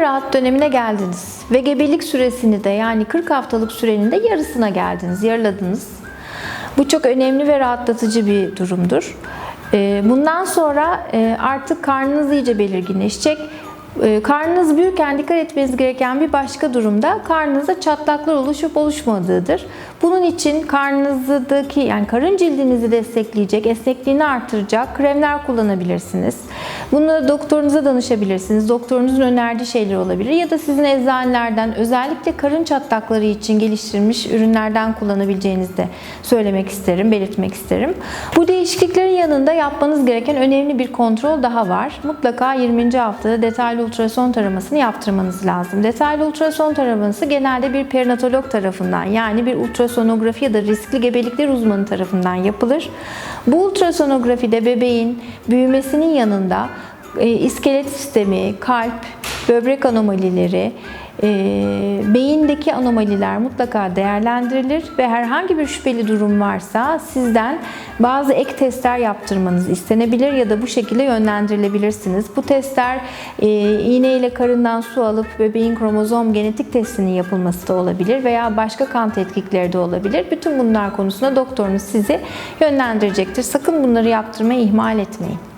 rahat dönemine geldiniz ve gebelik süresini de yani 40 haftalık sürenin de yarısına geldiniz, yarıladınız. Bu çok önemli ve rahatlatıcı bir durumdur. Ee, Bundan sonra e, artık karnınız iyice belirginleşecek. Ee, Karnınız büyürken dikkat etmeniz gereken bir başka durumda karnınızda çatlaklar oluşup oluşmadığıdır. Bunun için karnınızdaki yani karın cildinizi destekleyecek, esnekliğini artıracak kremler kullanabilirsiniz. Bunu doktorunuza danışabilirsiniz. Doktorunuzun önerdiği şeyler olabilir ya da sizin eczanelerden özellikle karın çatlakları için geliştirilmiş ürünlerden kullanabileceğinizi de söylemek isterim, belirtmek isterim. Bu değişikliklerin yanında yapmanız gereken önemli bir kontrol daha var. Mutlaka 20. haftada detaylı ultrason taramasını yaptırmanız lazım. Detaylı ultrason taraması genelde bir perinatolog tarafından yani bir ultrasonografi ya da riskli gebelikler uzmanı tarafından yapılır. Bu ultrasonografide bebeğin büyümesinin yanında e, iskelet sistemi, kalp, böbrek anomalileri, e, beyindeki anomaliler mutlaka değerlendirilir ve herhangi bir şüpheli durum varsa sizden bazı ek testler yaptırmanız istenebilir ya da bu şekilde yönlendirilebilirsiniz. Bu testler e, iğne ile karından su alıp bebeğin kromozom genetik testinin yapılması da olabilir veya başka kan tetkikleri de olabilir. Bütün bunlar konusunda doktorunuz sizi yönlendirecektir. Sakın bunları yaptırmayı ihmal etmeyin.